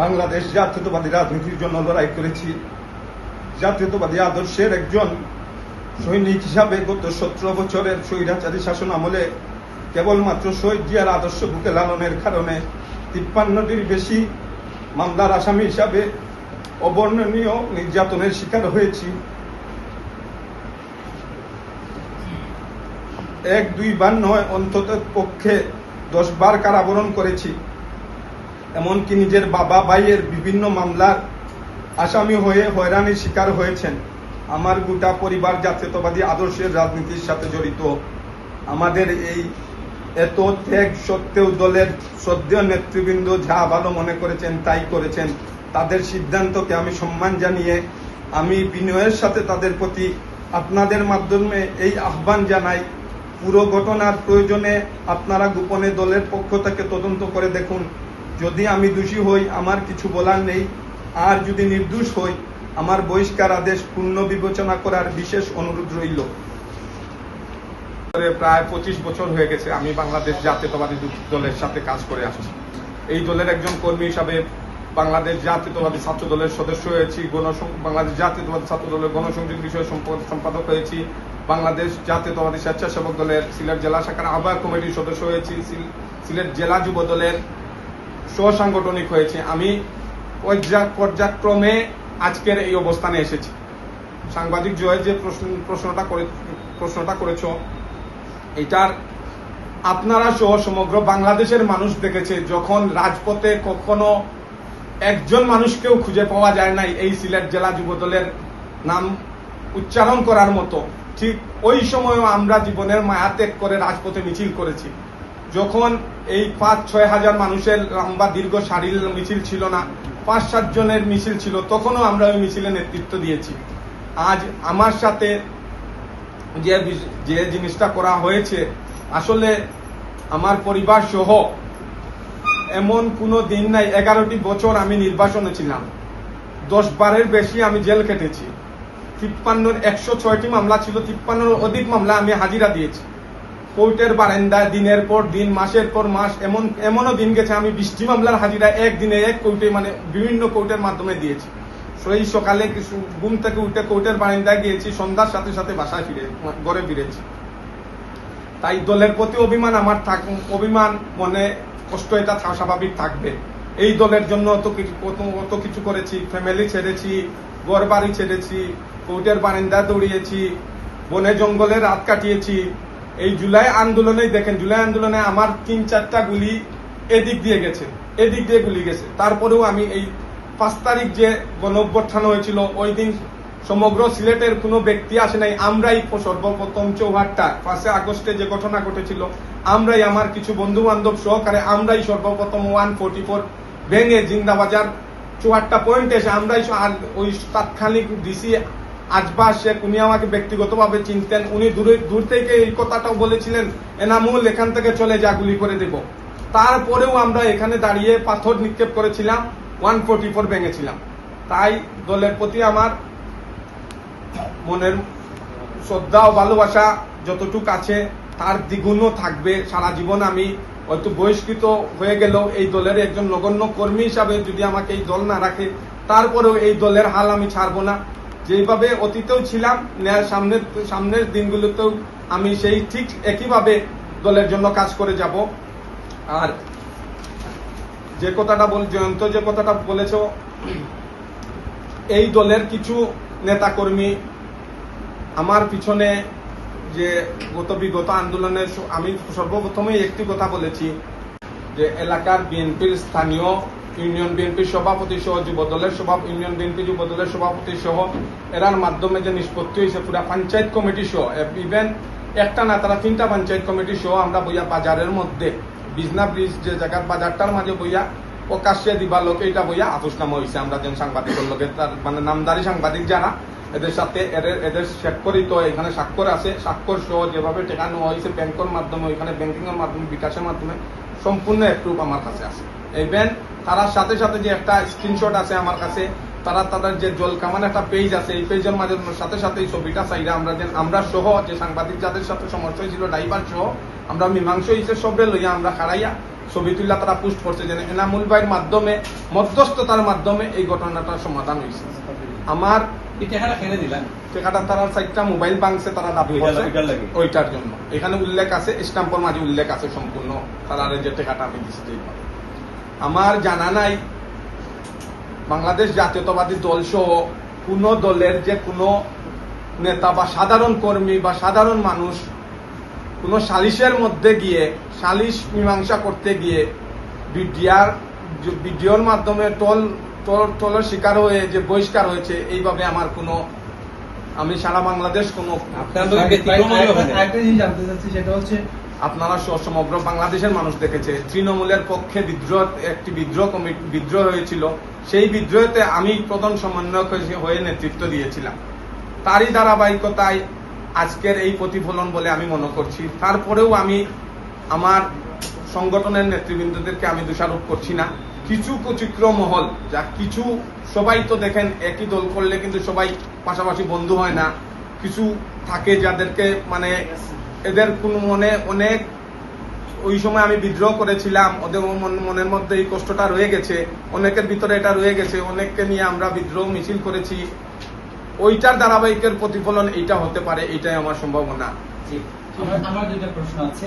বাংলাদেশ জাতীয়তাবাদী রাজনীতির জন্য লড়াই করেছি। জাতীয়তাবাদী আদর্শের একজন সৈনিক হিসাবে গত সতেরো বছরের স্বৈরাচারী শাসন আমলে কেবলমাত্র শহীদ জিয়ার আদর্শ বুকে লালনের কারণে তিপ্পান্নটির বেশি মামলার আসামি হিসাবে অবর্ণনীয় নির্যাতনের শিকার হয়েছি। এক দুই বার নয়, অন্তত পক্ষে দশ বার কারাবরণ করেছি। এমনকি নিজের বাবা ভাইয়ের বিভিন্ন মামলার আসামি হয়ে হয়রানির শিকার হয়েছেন। আমার গোটা পরিবার জাতীয়তাবাদী আদর্শের রাজনীতির সাথে জড়িত। আমাদের এই এত ত্যাগ সত্ত্বেও দলের শ্রদ্ধেয় নেতৃবৃন্দ যা ভালো মনে করেছেন, তাই করেছেন। তাদের সিদ্ধান্তকে আমি সম্মান জানিয়ে আমি বিনয়ের সাথে তাদের প্রতি আপনাদের মাধ্যমে এই আহ্বান জানাই। পুরো ঘটনার প্রয়োজনে আপনারা গোপনে দলের পক্ষ থেকে তদন্ত করে দেখুন। যদি আমি দোষী হই, আমার কিছু বলার নেই। আর যদি নির্দোষ হই, আমার বহিষ্কার আদেশ পূর্ণ বিবেচনা করার বিশেষ অনুরোধ রইল। প্রায় পঁচিশ বছর হয়ে গেছে আমি বাংলাদেশ জাতীয়তাবাদী দলের সাথে কাজ করে আসছি। এই দলের একজন কর্মী হিসাবে বাংলাদেশ জাতীয়তাবাদী ছাত্র দলের সদস্য হয়েছি গণসং- বাংলাদেশ জাতীয়তাবাদী ছাত্র দলের গণসংযোগ বিষয় সম্প- সম্পাদক হয়েছি, বাংলাদেশ জাতীয়তাবাদী স্বেচ্ছাসেবক দলের সিলেট জেলা শাখার আহ্বায়ক কমিটির সদস্য হয়েছি সিলেট জেলা যুব দলের সহসাংগঠনিক হয়েছে। আমি পর্যা- পর্যায়ক্রমে আজকের এই অবস্থানে এসেছি। সাংবাদিক জয় যে প্রশ্ন প্রশ্নটা করে প্রশ্নটা করেছ, এটার আপনারা সহ সমগ্র বাংলাদেশের মানুষ দেখেছে, যখন রাজপথে কখনো একজন মানুষকেও খুঁজে পাওয়া যায় নাই এই সিলেট জেলা যুবদলের নাম উচ্চারণ করার মতো। ঠিক ওই সময়ও আমরা জীবনের মায়া ত্যাগ করে রাজপথে মিছিল করেছি। যখন এই পাঁচ ছয় হাজার মানুষের লম্বা দীর্ঘ সারির মিছিল ছিল না পাঁচ সাত জনের মিছিল ছিল, তখনও আমরা ওই মিছিলে নেতৃত্ব দিয়েছি। আজ আমার সাথে যে যে জিনিসটা করা হয়েছে, আসলে আমার পরিবার সহ এমন কোনো দিন নাই, এগারোটি বছর আমি নির্বাচনে ছিলাম। দশ বারের বেশি আমি জেল কেটেছি তিপ্পান্নর একশো ছয়টি মামলা ছিল, তিপ্পান্নর অধিক মামলা আমি হাজিরা দিয়েছি। কোর্টের বারান্দায় দিনের পর দিন, মাসের পর মাস এমন, এমনও দিন গেছে, আমি বৃষ্টি মামলার হাজিরা একদিনে এক কোর্টে মানে বিভিন্ন কোর্টের মাধ্যমে দিয়েছি। সেই সকালে কিছু ঘুম থেকে উঠে কোর্টের বারান্দায় গিয়েছি, সন্ধ্যার সাথে সাথে বাসায় ফিরে, ঘরে ফিরেছি। তাই দলের প্রতি অভিমান আমার থাক, অভিমান মনে, কষ্ট এটা স্বাভাবিক থাকবে। এই দলের জন্য অত কিছু অত কিছু করেছি। ফ্যামিলি ছেড়েছি ঘর বাড়ি ছেড়েছি, কোর্টের বারান্দা দৌড়িয়েছি, বনে জঙ্গলে রাত কাটিয়েছি। এই জুলাই আন্দোলনে দেখেন, জুলাই আন্দোলনে আমার তিন চারটা গুলি এদিক দিয়ে গেছে, এদিক দিয়ে গুলি গেছে। তারপরেও আমি এই পাঁচ তারিখ যে গণ অভ্যর্থান হয়েছিল, ওই দিন সমগ্র সিলেটের কোনো ব্যক্তি আসে নাই, আমরাই সর্বপ্রথম চৌহাট্টা, পাঁচে আগস্টে যে ঘটনা ঘটেছিল, আমরাই আমার কিছু বন্ধু বান্ধব সহকারে আমরাই সর্বপ্রথম ওয়ান ফোর্টি ফোর ভেঙে জিন্দাবাজার চৌহাট্টা পয়েন্টে এসে আমরাই ওই তাৎক্ষণিক ডিসি আজবা শেখ, উনি আমাকে ব্যক্তিগতভাবে চিনতেন। উনি দূরে দূর থেকে এই কথাটাও বলেছিলেন, এনামুল, এখান থেকে চলে যা, গুলি করে দেব। তারপরেও আমরা এখানে দাঁড়িয়ে পাথর নিক্ষেপ করেছিলাম, ওয়ান ফোর্টি ফোর ভেঙেছিলাম। তাই দলের প্রতি আমার মনের শ্রদ্ধা ও ভালোবাসা যতটুক আছে, তার দ্বিগুণও থাকবে। সারা জীবন আমি হয়তো বহিষ্কৃত হয়ে গেলেও এই দলের একজন নগণ্য কর্মী হিসাবে যদি আমাকে এই দল না রাখে, তারপরেও এই দলের হাল আমি ছাড়বো না। যেভাবে অতীতেও ছিলাম সামনের সামনের দিনগুলোতেও আমি সেই ঠিক একইভাবে দলের জন্য কাজ করে যাব। আর যে কথাটা বল জয়ন্ত যে কথাটা বলেছ, এই দলের কিছু নেতাকর্মী আমার পিছনে যে গত বিগত আন্দোলনের আমি সর্বপ্রথমেই একটি কথা বলেছি যে এলাকার বিএনপির স্থানীয় ইউনিয়ন বিএনপির সভাপতি সহ যুব দলের সভা ইউনিয়ন বিএনপি যুব দলের সভাপতি সহ এরার মাধ্যমে যে নিষ্পত্তি হয়েছে, পুরা পঞ্চায়েত কমিটি সহ ইভেন একটা না, তারা তিনটা পঞ্চায়েত কমিটি সহ আমরা বইয়া বাজারের মধ্যে, বিজনা ব্রিজ যে জায়গার বাজারটার মাঝে বইয়া প্রকাশ্যে দিবা লোকে এটা বইয়া আফুসনামা হয়েছে আমরা যেন সাংবাদিকের লোকে তার মানে নামদারি সাংবাদিক যারা, এদের সাথে এদের এদের স্বাক্ষরিত এখানে স্বাক্ষর আছে। স্বাক্ষর সহ যেভাবে টেকা নেওয়া হয়েছে, ব্যাংকের মাধ্যমে এখানে ব্যাংকিং এর মাধ্যমে, বিকাশের মাধ্যমে, সম্পূর্ণ অ্যাপ্রুভ আমার কাছে আছে। ইভেন তার সাথে সাথে যে একটা স্ক্রিনশট আছে আমার কাছে তারা তাদের যে জল কামান একটা পেজ আছে এই পেজের মাঝে সাথে সাথে এই ছবিটা চাইরা আমরা যে আমরা সহ যে সাংবাদিক যাদের সাথে সমস্যা হয়েছিল ড্রাইভার সহ আমরা মীমাংস হয়েছে সবরে লইয়া আমরা খাড়াইয়া ছবি তুলে তারা পোস্ট করছে যে এনামুল ভাইয়ের মাধ্যমে মধ্যস্থতার মাধ্যমে এই ঘটনাটার সমাধান হয়েছে। আমার টাকাটা কেনে দিলেন টেকাটা তারা চারটা মোবাইল ভাঙছে তারা দাবি ওইটা- করছে ওইটার জন্য। এখানে উল্লেখ আছে স্টাম্পের মাঝে উল্লেখ আছে সম্পূর্ণ। তারা যে টেকাটা আমি দিচ্ছি। আমার জানা নাই বাংলাদেশ জাতীয়তাবাদী দল সহ কোন দলের যে কোনো নেতা বা সাধারণ কর্মী বা সাধারণ মানুষ কোন সালিশের মধ্যে গিয়ে সালিশ মীমাংসা করতে গিয়ে বিডিআর ভিডিওর মাধ্যমে টল টল টলের শিকার হয়ে যে বহিষ্কার হয়েছে এইভাবে আমার কোনো আমি সারা বাংলাদেশ কোনো। একটা জিনিস জানতে চাচ্ছি সেটা হচ্ছে আপনারা সমগ্র বাংলাদেশের মানুষ দেখেছে। তৃণমূলের পক্ষে বিদ্রোহ একটি বিদ্রোহ বিদ্রোহ হয়েছিল। সেই বিদ্রোহতে আমি প্রধান সমন্বয়ক হয়ে নেতৃত্ব দিয়েছিলাম। তারই ধারাবাহিকতায় আজকের এই প্রতিফলন বলে আমি মনে করছি। তারপরেও আমি আমার সংগঠনের নেতৃবৃন্দদেরকে আমি দোষারোপ করছি না। কিছু কুচিক্র মহল, যা কিছু সবাই তো দেখেন, একই দল করলে কিন্তু সবাই পাশাপাশি বন্ধু হয় না। কিছু থাকে যাদেরকে মানে এদের কোন মনে, অনেক, ওই সময় আমি বিদ্রোহ করেছিলাম, ওদের মনের মধ্যে এই কষ্টটা রয়ে গেছে, অনেকের ভিতরে এটা রয়ে গেছে, অনেককে নিয়ে আমরা বিদ্রোহ মিছিল করেছি। ওইটার ধারাবাহিকের প্রতিফলন এইটা হতে পারে এটাই আমার সম্ভাবনা। আমার দুইটা প্রশ্ন আছে।